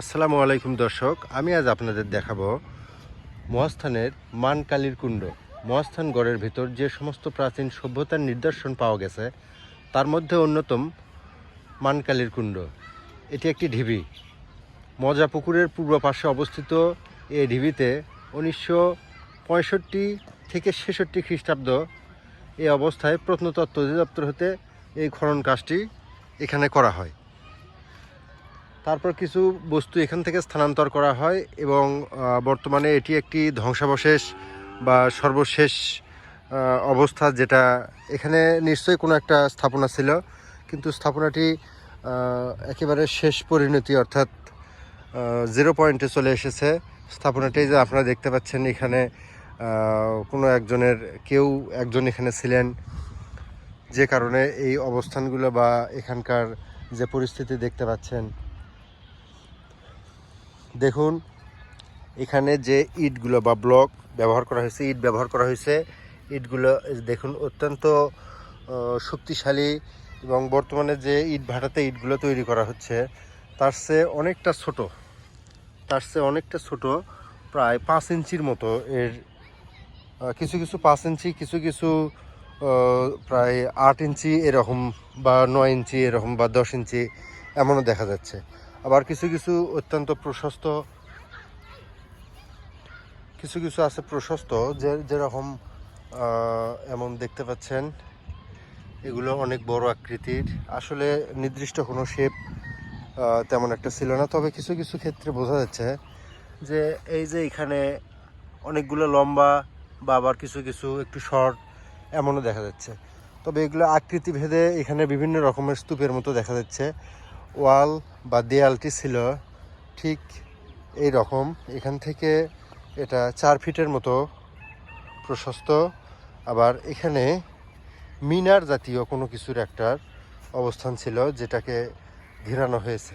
আসসালামু আলাইকুম দর্শক, আমি আজ আপনাদের দেখাবো মহাস্থানের মানকালীর কুণ্ড। মহাস্থান গড়ের ভিতর যে সমস্ত প্রাচীন সভ্যতার নিদর্শন পাওয়া গেছে, তার মধ্যে অন্যতম মানকালীর কুণ্ড। এটি একটি ঢিবি। মজা পুকুরের পূর্ব পাশে অবস্থিত এই ঢিবিতে উনিশশো পঁয়ষট্টি থেকে ছেষট্টি খ্রিস্টাব্দ এই অবস্থায় প্রত্নতত্ত্ব অধিদপ্তর হতে এই খনন কাজটি এখানে করা হয়। তারপর কিছু বস্তু এখান থেকে স্থানান্তর করা হয় এবং বর্তমানে এটি একটি ধ্বংসাবশেষ বা সর্বশেষ অবস্থা যেটা এখানে নিশ্চয়ই কোনো একটা স্থাপনা ছিল। কিন্তু স্থাপনাটি একেবারে শেষ পরিণতি অর্থাৎ জিরো পয়েন্টে চলে এসেছে। স্থাপনাটি যে আপনারা দেখতে পাচ্ছেন এখানে কোনো একজনের, কেউ একজন এখানে ছিলেন। যে কারণে এই অবস্থানগুলো বা এখানকার যে পরিস্থিতি দেখতে পাচ্ছেন। দেখুন, এখানে যে ইটগুলো বা ব্লক ব্যবহার করা হয়েছে, ইট ব্যবহার করা হয়েছে, ইটগুলো দেখুন, অত্যন্ত শক্তিশালী এবং বর্তমানে যে ইট ভাটাতে ইটগুলো তৈরি করা হচ্ছে, তার চেয়ে অনেকটা ছোট, তার চেয়ে অনেকটা ছোট প্রায় পাঁচ ইঞ্চির মতো এর কিছু কিছু পাঁচ ইঞ্চি, কিছু কিছু প্রায় আট ইঞ্চি এরকম বা নয় ইঞ্চি এরকম বা দশ ইঞ্চি এমনও দেখা যাচ্ছে। আবার কিছু কিছু অত্যন্ত প্রশস্ত, কিছু কিছু আছে প্রশস্ত যে যেরকম এমন দেখতে পাচ্ছেন। এগুলো অনেক বড় আকৃতির। আসলে নির্দিষ্ট কোনো শেপ তেমন একটা ছিল না। তবে কিছু কিছু ক্ষেত্রে বোঝা যাচ্ছে যে এই যে এখানে অনেকগুলো লম্বা বা আবার কিছু কিছু একটু শর্ট এমনও দেখা যাচ্ছে। তবে এগুলো আকৃতি ভেদে এখানে বিভিন্ন রকমের স্তূপের মতো দেখা যাচ্ছে। ওয়াল বা দেয়ালটি ছিল ঠিক এই রকম। এখান থেকে এটা চার ফিটের মতো প্রশস্ত। আবার এখানে মিনার জাতীয় কোনো কিছুর একটার অবস্থান ছিল যেটাকে ঘেরানো হয়েছে।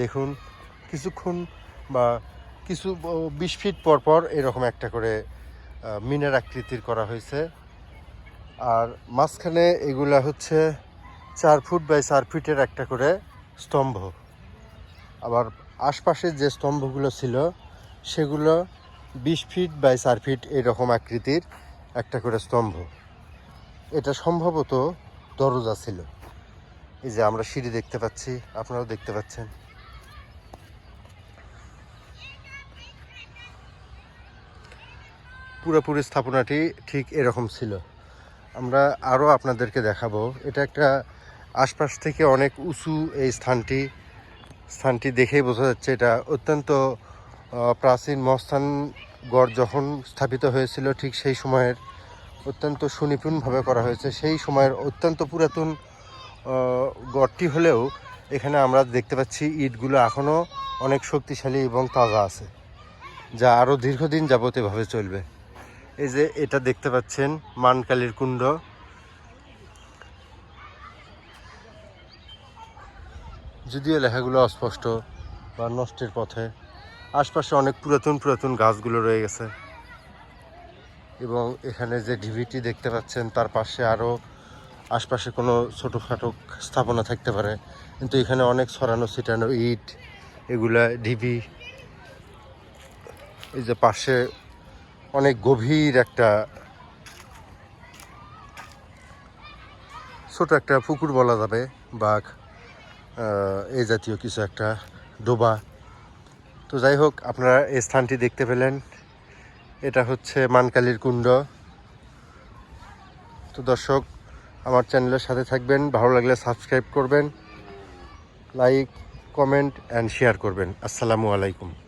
দেখুন, কিছুক্ষণ বা কিছু বিশ ফিট পর পর এরকম একটা করে মিনার আকৃতির করা হয়েছে। আর মাঝখানে এগুলা হচ্ছে চার ফুট বাই চার ফিটের একটা করে স্তম্ভ। আবার আশপাশের যে স্তম্ভগুলো ছিল, সেগুলো বিশ ফিট বাই চার ফিট এরকম আকৃতির একটা করে স্তম্ভ। এটা সম্ভবত দরজা ছিল। এই যে আমরা সিঁড়ি দেখতে পাচ্ছি, আপনারাও দেখতে পাচ্ছেন। পুরোপুরি স্থাপনাটি ঠিক এরকম ছিল। আমরা আরও আপনাদেরকে দেখাবো। এটা একটা আশপাশ থেকে অনেক উঁচু এই স্থানটি স্থানটি দেখেই বোঝা যাচ্ছে এটা অত্যন্ত প্রাচীন মস্থান গড় যখন স্থাপিত হয়েছিল ঠিক সেই সময়ের অত্যন্ত সুনিপুণভাবে করা হয়েছে। সেই সময়ের অত্যন্ত পুরাতন গড়টি হলেও এখানে আমরা দেখতে পাচ্ছি ইটগুলো এখনও অনেক শক্তিশালী এবং তাজা আছে, যা আরও দীর্ঘদিন যাবত এভাবে চলবে। এই যে এটা দেখতে পাচ্ছেন মানকালীর কুণ্ড। যদিও লেখাগুলো অস্পষ্ট বা নষ্টের পথে আশপাশে অনেক পুরাতন পুরাতন গাছগুলো রয়ে গেছে। এবং এখানে যে ঢিবিটি দেখতে পাচ্ছেন তার পাশে আরও আশপাশে কোনো ছোটোখাটো স্থাপনা থাকতে পারে। কিন্তু এখানে অনেক ছড়ানো ছিটানো ইট এগুলা ঢিবি এই যে পাশে অনেক গভীর একটা ছোট একটা পুকুর বলা যাবে বা আহ, এই জাতীয় কিছু একটা ডোবা। তো যাই হোক, আপনারা এই স্থানটি দেখতে পেলেন। এটা হচ্ছে মানকালীর কুণ্ড। তো দর্শক, আমার চ্যানেলের সাথে থাকবেন, ভালো লাগলে সাবস্ক্রাইব করবেন, লাইক, কমেন্ট অ্যান্ড শেয়ার করবেন। আসসালামু আলাইকুম।